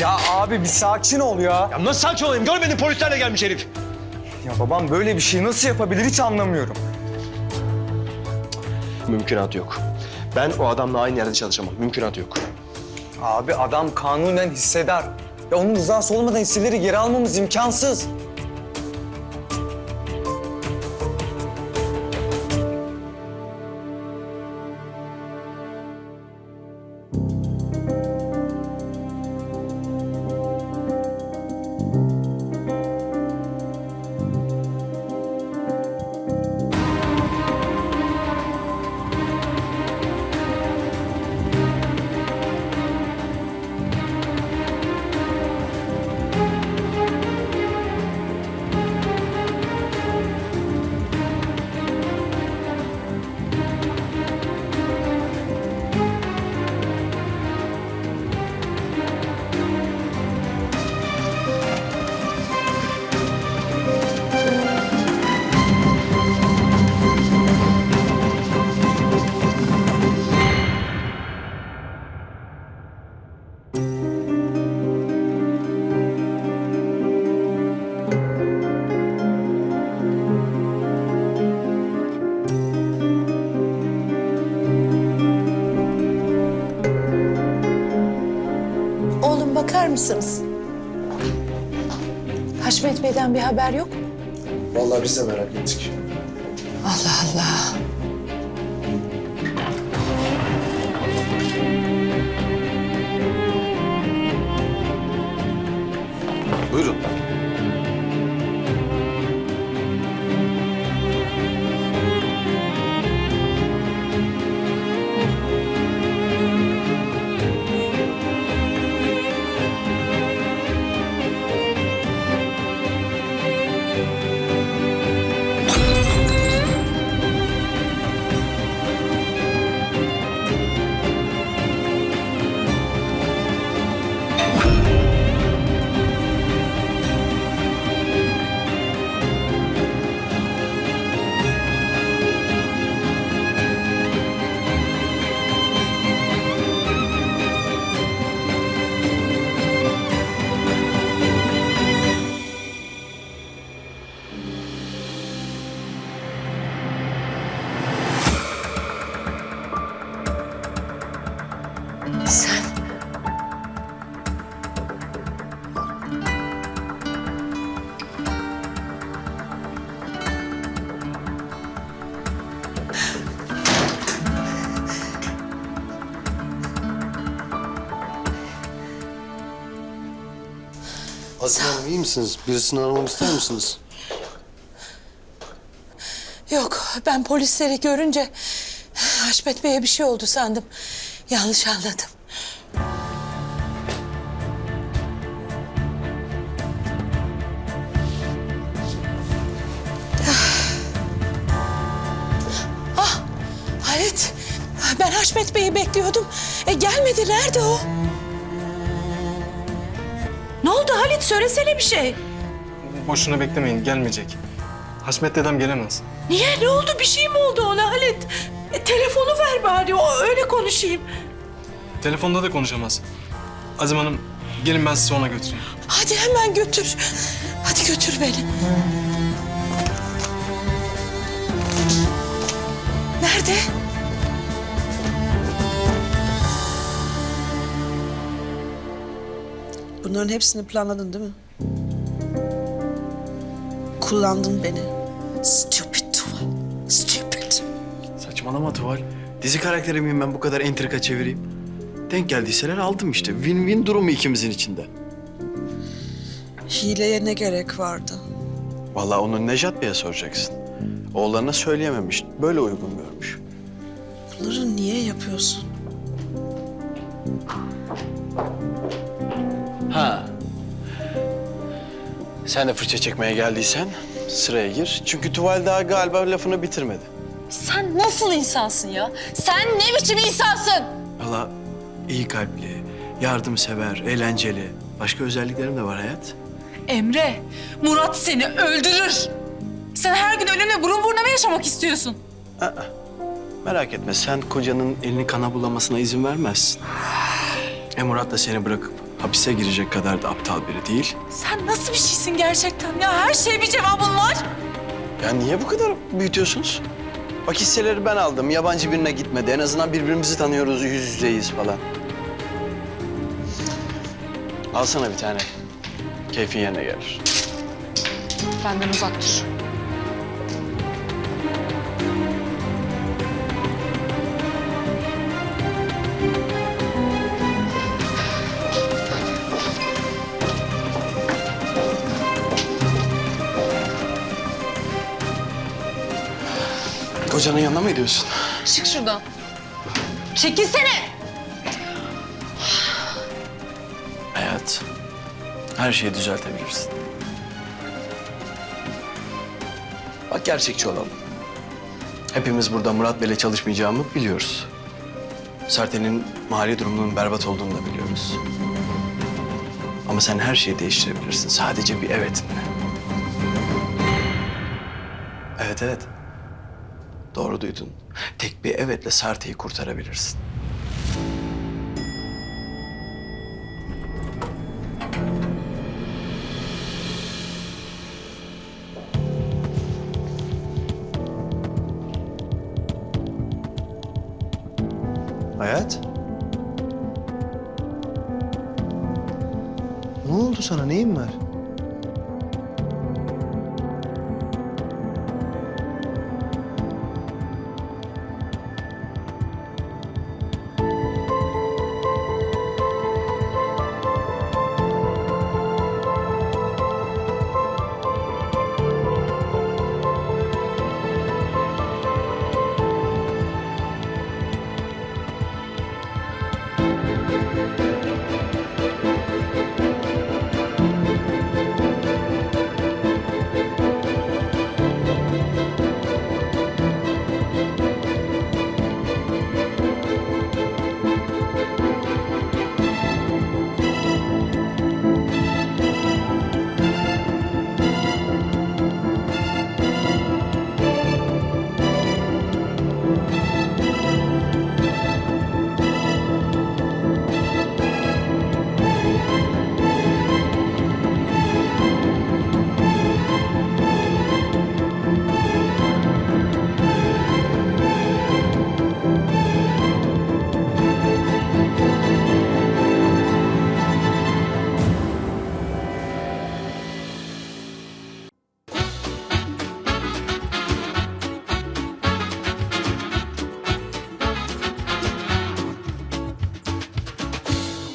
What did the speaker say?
Ya abi bir sakin ol ya. Ya nasıl sakin olayım? Görmedin polislerle gelmiş herif. Ya babam böyle bir şeyi nasıl yapabilir hiç anlamıyorum. Mümkünatı yok. Ben o adamla aynı yerde çalışamam. Mümkünatı yok. Abi adam kanunen hisseder. Ya onun rızası olmadan hisseleri geri almamız imkansız. Bakar mısınız? Haşmet Bey'den bir haber yok mu? Vallahi biz de merak ettik. Allah Allah. Buyurun. Sen Azim Hanım iyi misiniz? Birisini aramamı ister misiniz? yok ben polisleri görünce Haşmet Bey'e bir şey oldu sandım. Yanlış anladım. Ah Halit ben Haşmet Bey'i bekliyordum. E, gelmedi nerede o? Ne oldu Halit söylesene bir şey. Boşuna beklemeyin, gelmeyecek. Haşmet dedem gelemez. Niye? Ne oldu? Bir şey mi oldu ona Halit? E, telefonu ver bari, o öyle konuşayım. Telefonda da konuşamaz. Azim Hanım, gelin ben sizi ona götüreyim. Hadi hemen götür. Hadi götür beni. Nerede? Bunların hepsini planladın değil mi? Kullandın beni. Stupid tuval. Stupid. Saçmalama Tuval. Dizi karakteri miyim ben bu kadar entrika çevireyim? Denk geldiyseler aldım işte. Win-win durumu ikimizin içinde. Hileye ne gerek vardı? Vallahi onu Nejat Bey'e soracaksın. Oğullarına söyleyememiş. Böyle uygun görmüş. Bunları niye yapıyorsun? Ha. Sen de fırça çekmeye geldiysen sıraya gir. Çünkü Tuval daha galiba lafını bitirmedi. Sen nasıl insansın ya? Sen ne biçim insansın? Valla iyi kalpli, yardımsever, eğlenceli. Başka özelliklerim de var hayat. Emre, Murat seni öldürür. Sen her gün ölümle burun buruna mı yaşamak istiyorsun? Aa, merak etme sen kocanın elini kana bulamasına izin vermezsin. E Murat da seni bırakıp hapise girecek kadar da aptal biri değil. Sen nasıl bir şeysin gerçekten ya? Her şeye bir cevabın var. Ya niye bu kadar büyütüyorsunuz? Bak hisseleri ben aldım. Yabancı birine gitmedi. En azından birbirimizi tanıyoruz, yüz yüzeyiz falan. Alsana bir tane. Keyfin yerine gelir. Benden uzak dur. Kocanın yanına mı gidiyorsun? Çık şuradan. Çekilsene. Hayat, her şeyi düzeltebilirsin. Bak gerçekçi olalım. Hepimiz burada Murat Bey'le çalışmayacağımı biliyoruz. Serten'in mali durumunun berbat olduğunu da biliyoruz. Ama sen her şeyi değiştirebilirsin. Sadece bir evetinle. Evet evet. Doğru duydun. Tek bir evetle Sarte'yi kurtarabilirsin. Ne oldu sana? Neyin var?